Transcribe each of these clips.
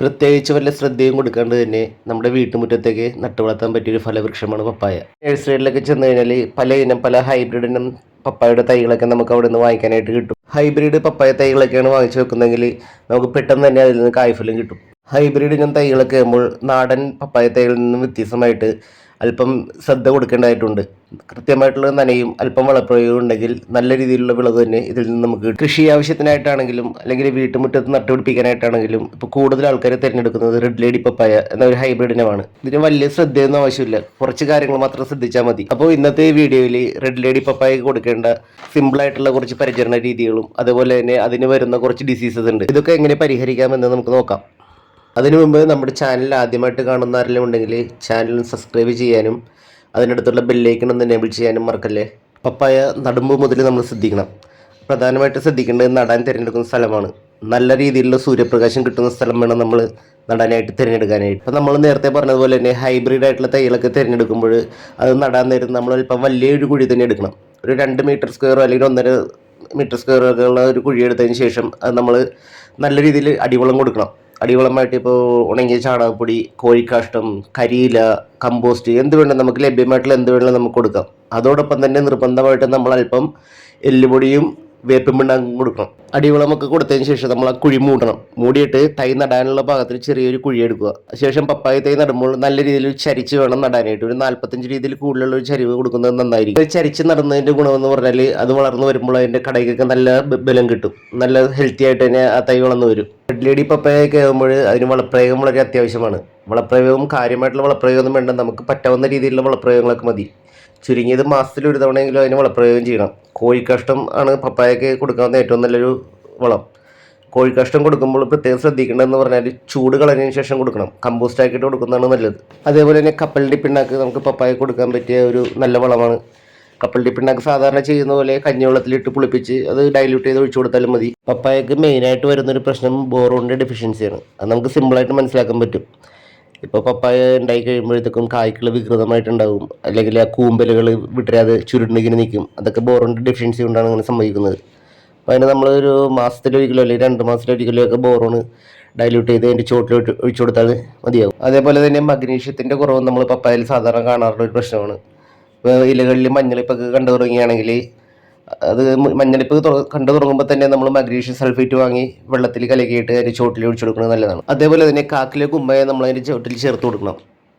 പ്രത്യേകിച്ച് വല്ല ശ്രദ്ധയും കൊടുക്കാണ്ട് തന്നെ നമ്മുടെ വീട്ടുമുറ്റത്തേക്ക് നട്ടു വളർത്താൻ പറ്റിയൊരു ഫലവൃക്ഷമാണ് പപ്പായ. നഴ്സറിയിലൊക്കെ ചെന്ന് കഴിഞ്ഞാൽ പല ഇനം പല ഹൈബ്രിഡ് ഇനം പപ്പായയുടെ തൈകളൊക്കെ നമുക്ക് അവിടെ നിന്ന് വാങ്ങിക്കാനായിട്ട് കിട്ടും. ഹൈബ്രിഡ് പപ്പായ തൈകളൊക്കെയാണ് വാങ്ങിച്ചു വെക്കുന്നതെങ്കിൽ നമുക്ക് പെട്ടെന്ന് തന്നെ അതിൽ നിന്ന് കായ്ഫലം കിട്ടും. ഹൈബ്രിഡ് ഇനം തൈകളൊക്കെ ആകുമ്പോൾ നാടൻ പപ്പായ തൈകളിൽ നിന്നും വ്യത്യസ്തമായിട്ട് അല്പം ശ്രദ്ധ കൊടുക്കേണ്ടതായിട്ടുണ്ട്. കൃത്യമായിട്ടുള്ള നനയും അല്പം വളപ്രയോഗം ഉണ്ടെങ്കിൽ നല്ല രീതിയിലുള്ള വിളവ് തന്നെ ഇതിൽ നിന്ന് നമുക്ക് കൃഷി ആവശ്യത്തിനായിട്ടാണെങ്കിലും അല്ലെങ്കിൽ വീട്ടുമുറ്റത്ത് നട്ടുപിടിപ്പിക്കാനായിട്ടാണെങ്കിലും ഇപ്പോൾ കൂടുതൽ ആൾക്കാർ തിരഞ്ഞെടുക്കുന്നത് റെഡ് ലേഡി പപ്പായ എന്ന ഒരു ഹൈബ്രിഡ് ഇനമാണ്. ഇതിന് വലിയ ശ്രദ്ധയൊന്നും ആവശ്യമില്ല. കുറച്ച് കാര്യങ്ങൾ മാത്രം ശ്രദ്ധിച്ചാൽ മതി. അപ്പോൾ ഇന്നത്തെ വീഡിയോയിൽ റെഡ് ലേഡി പപ്പായ കൊടുക്കേണ്ട സിമ്പിൾ ആയിട്ടുള്ള കുറച്ച് പരിചരണ രീതികളും അതുപോലെ തന്നെ അതിന് വരുന്ന കുറച്ച് ഡിസീസസ് ഉണ്ട്. ഇതൊക്കെ എങ്ങനെ പരിഹരിക്കാമെന്ന് നമുക്ക് നോക്കാം. അതിനു മുമ്പ് നമ്മുടെ ചാനൽ ആദ്യമായിട്ട് കാണുന്ന ആരെങ്കിലും ഉണ്ടെങ്കിൽ ചാനൽ സബ്സ്ക്രൈബ് ചെയ്യാനും അതിനടുത്തുള്ള ബെല്ലൈക്കൺ ഒന്ന് എനേബിൾ ചെയ്യാനും മറക്കല്ലേ? പപ്പായ നടുമ്പ് മുതൽ നമ്മൾ ശ്രദ്ധിക്കണം. പ്രധാനമായിട്ട് ശ്രദ്ധിക്കേണ്ടത് നടാൻ തിരഞ്ഞെടുക്കുന്ന സ്ഥലമാണ്. നല്ല രീതിയിലുള്ള സൂര്യപ്രകാശം കിട്ടുന്ന സ്ഥലം വേണം നമ്മൾ നടാനായിട്ട് തിരഞ്ഞെടുക്കാനായിട്ട്. അപ്പം നമ്മൾ നേരത്തെ പറഞ്ഞതുപോലെ തന്നെ ഹൈബ്രിഡ് ആയിട്ടുള്ള തൈകളൊക്കെ തിരഞ്ഞെടുക്കുമ്പോൾ അത് നടാൻ നേരം നമ്മൾ അല്പം വലിയൊരു കുഴി തന്നെ എടുക്കണം. ഒരു രണ്ട് മീറ്റർ സ്ക്വയറോ അല്ലെങ്കിൽ ഒന്നര മീറ്റർ സ്ക്വയർ ഒക്കെ ഉള്ള ഒരു കുഴി എടുത്തതിന് ശേഷം അത് നമ്മൾ നല്ല രീതിയിൽ അടിവളം കൊടുക്കണം. അടിവളമായിട്ട് ഇപ്പോൾ ഉണങ്ങിയ ചാണകപ്പൊടി കോഴിക്കാഷ്ടം കരിയില കമ്പോസ്റ്റ് എന്ത് വേണം നമുക്ക് ലഭ്യമായിട്ടുള്ള എന്ത് വേണമെങ്കിലും നമുക്ക് കൊടുക്കാം. അതോടൊപ്പം തന്നെ നിർബന്ധമായിട്ട് നമ്മൾ അല്പം എല്ലുപൊടിയും വേപ്പും പിണ്ണാക്കും കൊടുക്കണം. അടിവളമൊക്കെ കൊടുത്തതിന് ശേഷം നമ്മൾ ആ കുഴി മൂടണം. മൂടിയിട്ട് തൈ നടാനുള്ള ഭാഗത്തിന് ചെറിയൊരു കുഴി എടുക്കുക. ശേഷം പപ്പായ തൈ നടുമ്പോൾ നല്ല രീതിയിൽ ചരിച്ച് വേണം നടാനായിട്ട്. ഒരു നാൽപ്പത്തഞ്ച് രീതിയിൽ കൂടുതലുള്ള ഒരു ചരിവ് കൊടുക്കുന്നത് നന്നായിരിക്കും. ചരിച്ച് ചരിച്ച് ഗുണം ഗുണമെന്ന് പറഞ്ഞാൽ അത് വളർന്നു വരുമ്പോൾ അതിന്റെ കടയ്ക്കൊക്കെ നല്ല ബലം കിട്ടും. നല്ല ഹെൽത്തി ആയിട്ട് തന്നെ ആ തൈ വളർന്നു വരും. റെഡ് ലേഡി പപ്പായൊക്കെ ആകുമ്പോൾ അതിന് വളപ്രയോഗം വളരെ അത്യാവശ്യമാണ്. വളപ്രയോഗം കാര്യമായിട്ടുള്ള വളപ്രയോഗമൊന്നും വേണ്ട. നമുക്ക് പറ്റാവുന്ന രീതിയിലുള്ള വളപ്രയോഗങ്ങളൊക്കെ മതി. ചുരുങ്ങിയത് മാസത്തിൽ ഒരു തവണയെങ്കിലും അതിന് വളപ്രയോഗം ചെയ്യണം. കോഴിക്കാഷ്ടം ആണ് പപ്പായക്ക് കൊടുക്കാവുന്ന ഏറ്റവും നല്ലൊരു വളം. കോഴിക്കഷ്ടം കൊടുക്കുമ്പോൾ പ്രത്യേകം ശ്രദ്ധിക്കേണ്ടതെന്ന് പറഞ്ഞാൽ ചൂട് കളഞ്ഞതിന് ശേഷം കൊടുക്കണം. കമ്പോസ്റ്റ് ആക്കിയിട്ട് കൊടുക്കുന്നതാണ് നല്ലത്. അതേപോലെ തന്നെ കപ്പലിന്റെ പിണ്ണാക്ക് നമുക്ക് പപ്പായ കൊടുക്കാൻ പറ്റിയ ഒരു നല്ല വളമാണ്. കപ്പലിന്റെ പിണ്ണാക്ക് സാധാരണ ചെയ്യുന്ന പോലെ കഞ്ഞിവെള്ളത്തിലിട്ട് പുളിപ്പിച്ച് അത് ഡൈല്യൂട്ട് ചെയ്ത് ഒഴിച്ചു കൊടുത്താലും മതി. പപ്പായക്ക് മെയിനായിട്ട് വരുന്നൊരു പ്രശ്നം ബോറോണിന്റെ ഡെഫിഷ്യൻസിയാണ് അത് നമുക്ക് സിമ്പിളായിട്ട് മനസ്സിലാക്കാൻ പറ്റും. ഇപ്പോൾ പപ്പായ ഉണ്ടായി കഴിയുമ്പോഴത്തേക്കും കായ്ക്കൾ വികൃതമായിട്ടുണ്ടാവും. അല്ലെങ്കിൽ ആ കൂമ്പലുകൾ വിട്ടരാതെ ചുരുണ്ടിങ്ങനെ നിൽക്കും അതൊക്കെ ബോറോണിന്റെ ഡെഫിഷ്യൻസി കൊണ്ടാണ് അങ്ങനെ സംഭവിക്കുന്നത്. അപ്പോൾ അതിന് നമ്മളൊരു മാസത്തിലൊരിക്കലോ അല്ലെങ്കിൽ രണ്ട് മാസത്തിലൊരിക്കലോ ഒക്കെ ബോറോണ് ഡൈല്യൂട്ട് ചെയ്ത് അതിന്റെ ചോട്ടിൽ ഒഴിച്ചു കൊടുത്താൽ മതിയാവും. അതേപോലെ തന്നെ മഗ്നീഷ്യത്തിന്റെ കുറവ് നമ്മൾ പപ്പായയിൽ സാധാരണ കാണാറുള്ള ഒരു പ്രശ്നമാണ്. ഇപ്പോൾ ഇലകളിൽ മഞ്ഞളിപ്പൊക്കെ കണ്ടു തുടങ്ങുകയാണെങ്കിൽ അത് മഞ്ഞളിപ്പ് കണ്ടു തുടങ്ങുമ്പോൾ തന്നെ നമ്മൾ മഗ്നീഷ്യം സൾഫേറ്റ് വാങ്ങി വെള്ളത്തിൽ കലക്കിയിട്ട് അതിന്റെ ചോട്ടിൽ ഒഴിച്ചു കൊടുക്കുന്നത് നല്ലതാണ്. അതേപോലെ തന്നെ കാക്കിലെ കുമ്പയെ നമ്മൾ അതിന്റെ ചോട്ടിൽ ചേർത്ത് കൊടുക്കണം.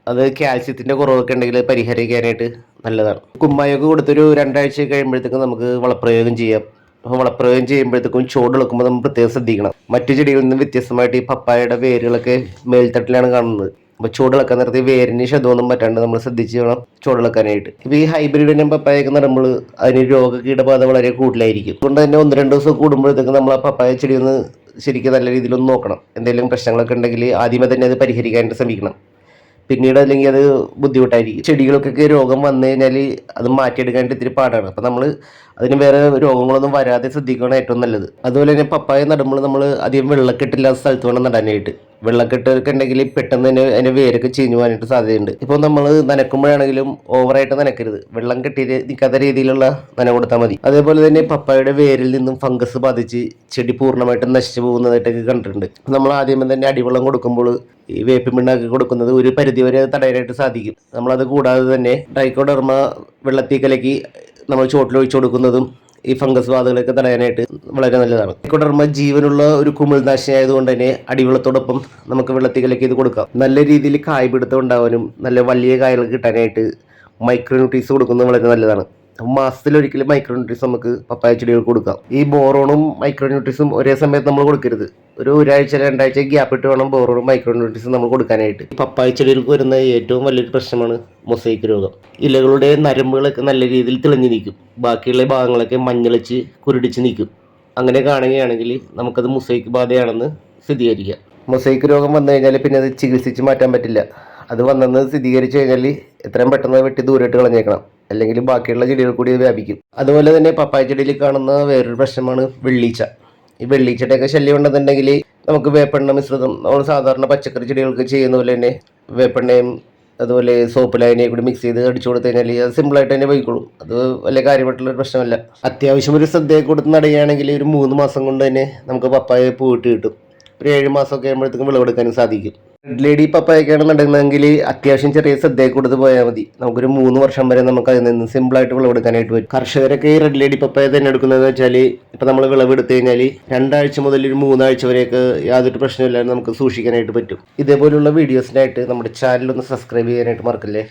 അത് കാൽസ്യത്തിന്റെ കുറവൊക്കെ ഉണ്ടെങ്കിൽ പരിഹരിക്കാനായിട്ട് നല്ലതാണ്. കുമ്മായൊക്കെ കൊടുത്തൊരു രണ്ടാഴ്ച കഴിയുമ്പോഴത്തേക്കും നമുക്ക് വളപ്രയോഗം ചെയ്യാം. അപ്പോൾ വളപ്രയോഗം ചെയ്യുമ്പോഴത്തേക്കും ചുവട് ഇളക്കുമ്പോൾ നമ്മൾ പ്രത്യേകം ശ്രദ്ധിക്കണം. മറ്റു ചെടികളിൽ നിന്ന് വ്യത്യസ്തമായിട്ട് ഈ പപ്പായയുടെ വേരുകളൊക്കെ മേൽത്തട്ടിലാണ് കാണുന്നത്. അപ്പോൾ ചൂടിളക്കാൻ നേരത്തെ വേരിന് ശതമൊന്നും പറ്റാണ്ട് നമ്മൾ ശ്രദ്ധിച്ച് വേണം ചൂടിളക്കാനായിട്ട് ഇപ്പോൾ ഈ ഹൈബ്രിഡിനെ പപ്പായൊക്കെ നമ്മൾ അതിന് രോഗ കീടബാധ വളരെ കൂടുതലായിരിക്കും. അതുകൊണ്ട് തന്നെ ഒന്ന് രണ്ട് ദിവസം കൂടുമ്പോഴത്തേക്ക് നമ്മൾ ആ പപ്പായ ചെടി ഒന്ന് ശരിക്കും നല്ല രീതിയിൽ ഒന്ന് നോക്കണം. എന്തെങ്കിലും പ്രശ്നങ്ങളൊക്കെ ഉണ്ടെങ്കിൽ ആദ്യമേ തന്നെ അത് പരിഹരിക്കാനായിട്ട് ശ്രമിക്കണം. പിന്നീട് അല്ലെങ്കിൽ അത് ബുദ്ധിമുട്ടായിരിക്കും. ചെടികൾക്കൊക്കെ രോഗം വന്നു കഴിഞ്ഞാൽ അത് മാറ്റിയെടുക്കാനായിട്ട് ഇത്തിരി പാടാണ്. അപ്പം നമ്മൾ അതിന് വേറെ രോഗങ്ങളൊന്നും വരാതെ ശ്രദ്ധിക്കുകയാണ് ഏറ്റവും നല്ലത്. അതുപോലെ തന്നെ പപ്പായ നടുമ്പോൾ നമ്മൾ അധികം വെള്ളക്കെട്ടില്ലാത്ത സ്ഥലത്ത് വേണം നടാനായിട്ട്. വെള്ളക്കെട്ടൊക്കെ ഉണ്ടെങ്കിൽ പെട്ടെന്ന് തന്നെ അതിന്റെ വേരൊക്കെ ചീഞ്ഞു പോകാനായിട്ട് സാധ്യതയുണ്ട്. ഇപ്പോൾ നമ്മൾ നനക്കുമ്പോഴാണെങ്കിലും ഓവറായിട്ട് നനക്കരുത് വെള്ളം കെട്ടി നിൽക്കാത്ത രീതിയിലുള്ള നന കൊടുത്താൽ മതി. അതേപോലെ തന്നെ പപ്പായയുടെ വേരിൽ നിന്നും ഫംഗസ് ബാധിച്ച് ചെടി പൂർണമായിട്ടും നശിച്ചു പോകുന്നതായിട്ടൊക്കെ കണ്ടിട്ടുണ്ട്. നമ്മൾ ആദ്യമേ തന്നെ അടിവെള്ളം കൊടുക്കുമ്പോൾ ഈ വേപ്പിൻ പിണ്ണാക്ക് കൊടുക്കുന്നത് ഒരു പരിധി വരെ തടയാനായിട്ട് സാധിക്കും. നമ്മളത് കൂടാതെ തന്നെ ഡൈക്കോഡർമ വെള്ളത്തിൽ കലക്കി നമ്മൾ ചോട്ടിൽ ഒഴിച്ചു കൊടുക്കുന്നതും ഈ ഫംഗസ് ബാധകളൊക്കെ തടയാനായിട്ട് വളരെ നല്ലതാണ്. ഡൈക്കോഡർമ ജീവനുള്ള ഒരു കുമിൾനാശിനി ആയതുകൊണ്ട് തന്നെ അടിവെള്ളത്തോടൊപ്പം നമുക്ക് വെള്ളത്തിലേക്ക് ഇത് കൊടുക്കാം. നല്ല രീതിയിൽ കായ് പിടുത്തം ഉണ്ടാവാനും നല്ല വലിയ കായകൾ കിട്ടാനായിട്ട് മൈക്രോന്യൂട്രീസ് കൊടുക്കുന്നത് വളരെ നല്ലതാണ്. മാസത്തിലൊരിക്കലും മൈക്രോന്യൂട്രീസ് നമുക്ക് പപ്പായ ചെടികൾക്ക് കൊടുക്കാം. ഈ ബോറോണും മൈക്രോന്യൂട്രീസും ഒരേ സമയത്ത് നമ്മൾ കൊടുക്കരുത്. ഒരു ഒരാഴ്ച രണ്ടാഴ്ച ഗ്യാപ്പ് ഇട്ട് വേണം ബോറോണും മൈക്രോന്യൂട്രീസും നമ്മൾ കൊടുക്കാനായിട്ട്. പപ്പായ ചെടികൾക്ക് വരുന്ന ഏറ്റവും വലിയൊരു പ്രശ്നമാണ് മൊസൈക്ക് രോഗം. ഇലകളുടെ നരമ്പുകളൊക്കെ നല്ല രീതിയിൽ തിളഞ്ഞു നിൽക്കും. ബാക്കിയുള്ള ഭാഗങ്ങളൊക്കെ മഞ്ഞളിച്ച് കുരുടിച്ച് നിൽക്കും. അങ്ങനെ കാണുകയാണെങ്കിൽ നമുക്കത് മൊസൈക്ക് ബാധയാണെന്ന് സ്ഥിരീകരിക്കാം മൊസൈക്ക് രോഗം വന്നു കഴിഞ്ഞാൽ പിന്നെ അത് ചികിത്സിച്ച് മാറ്റാൻ പറ്റില്ല. അത് വന്നെന്ന് സ്ഥിരീകരിച്ചു കഴിഞ്ഞാൽ എത്രയും പെട്ടെന്ന് വെട്ടി ദൂരമായിട്ട് കളഞ്ഞേക്കണം. അല്ലെങ്കിൽ ബാക്കിയുള്ള ചെടികൾ കൂടി വ്യാപിക്കും. അതുപോലെ തന്നെ പപ്പായ ചെടിയിൽ കാണുന്ന വേറൊരു പ്രശ്നമാണ് വെള്ളീച്ച. ഈ വെള്ളീച്ചയുടെയൊക്കെ ശല്യം ഉണ്ടെന്നുണ്ടെങ്കിൽ നമുക്ക് വേപ്പെണ്ണ മിശ്രിതം നമ്മൾ സാധാരണ പച്ചക്കറി ചെടികൾക്ക് ചെയ്യുന്ന പോലെ തന്നെ വേപ്പെണ്ണയും അതുപോലെ സോപ്പ് ലൈനെയും കൂടി മിക്സ് ചെയ്ത് അടിച്ചു കൊടുത്തു കഴിഞ്ഞാൽ അത് സിമ്പിളായിട്ട് തന്നെ പോയിക്കോളും. അത് വലിയ കാര്യമായിട്ടുള്ള പ്രശ്നമല്ല. അത്യാവശ്യം ഒരു ശ്രദ്ധയെ കൊടുത്ത് നടുകയാണെങ്കിൽ ഒരു മൂന്ന് മാസം കൊണ്ട് തന്നെ നമുക്ക് പപ്പായ പൂവിട്ട് കിട്ടും. ഒരു ഏഴ് മാസമൊക്കെ ആകുമ്പോഴത്തേക്കും വിളവെടുക്കാനും സാധിക്കും. ലേഡി നടന്നതെങ്കിൽ അത്യാവശ്യം ചെറിയ ശ്രദ്ധയെ കൊടുത്ത് പോയാൽ മതി. നമുക്കൊരു മൂന്ന് വർഷം വരെ നമുക്ക് അതിൽ നിന്ന് സിമ്പിളായിട്ട് വിളവെടുക്കാനായിട്ട് പറ്റും. കർഷകരൊക്കെ ഈ റെഡ് ലേഡി പപ്പായ തന്നെ എടുക്കുന്നതെന്ന് വെച്ചാൽ ഇപ്പം നമ്മൾ വിളവെടുത്തു കഴിഞ്ഞാൽ രണ്ടാഴ്ച മുതൽ ഒരു മൂന്നാഴ്ച വരെയൊക്കെ യാതൊരു പ്രശ്നമില്ലാതെ നമുക്ക് സൂക്ഷിക്കാനായിട്ട് പറ്റും. ഇതേപോലുള്ള വീഡിയോസിനായിട്ട് നമ്മുടെ ചാനൽ ഒന്ന് സബ്സ്ക്രൈബ് ചെയ്യാനായിട്ട് മറക്കല്ലേ?